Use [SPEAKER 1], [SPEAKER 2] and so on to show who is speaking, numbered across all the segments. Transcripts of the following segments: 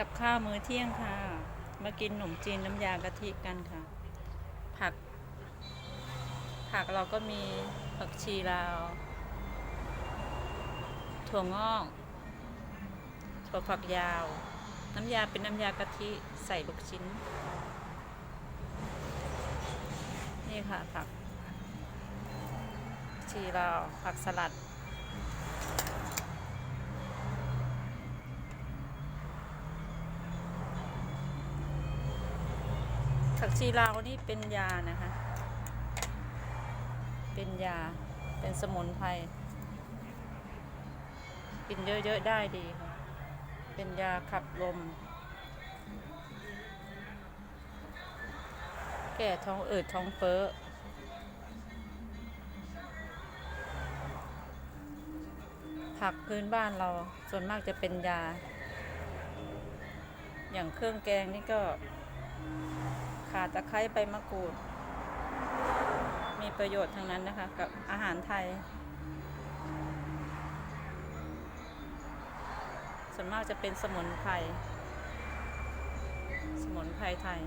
[SPEAKER 1] กับข้าวมื้อเที่ยงค่ะ มากินขนมจีนน้ำยากะทิกันค่ะ ผัก ผักเราก็มีผักชีลาว ถั่วงอกถั่วฝักยาว น้ำยาเป็นน้ำยากะทิใส่ลูกชิ้น นี่ค่ะผักชีลาวผักสลัด ผักชีลาวนี่เป็นยานะคะ เป็นยา เป็นสมุนไพร กินเยอะๆได้ดีค่ะ เป็นยาขับลม แก้ท้องอืดท้องเฟ้อผักพื้นบ้านเราส่วนมากจะเป็นยา อย่างเครื่องแกงนี่ก็ ขาตะไคร้ใบมะกรูด มีประโยชน์ทั้งนั้นนะคะ กับอาหารไทย ส่วนมากจะเป็นสมุนไพร สมุนไพรไทย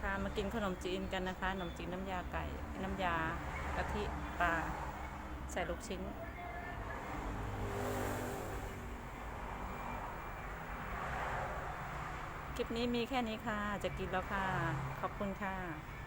[SPEAKER 1] ค่ะมากินขนมจีนกันนะคะ ขนมจีนน้ำยาไก่ น้ำยากะทิปลา ใส่ลูกชิ้น คลิปนี้มีแค่นี้ค่ะ จะกินแล้วค่ะ ขอบคุณค่ะ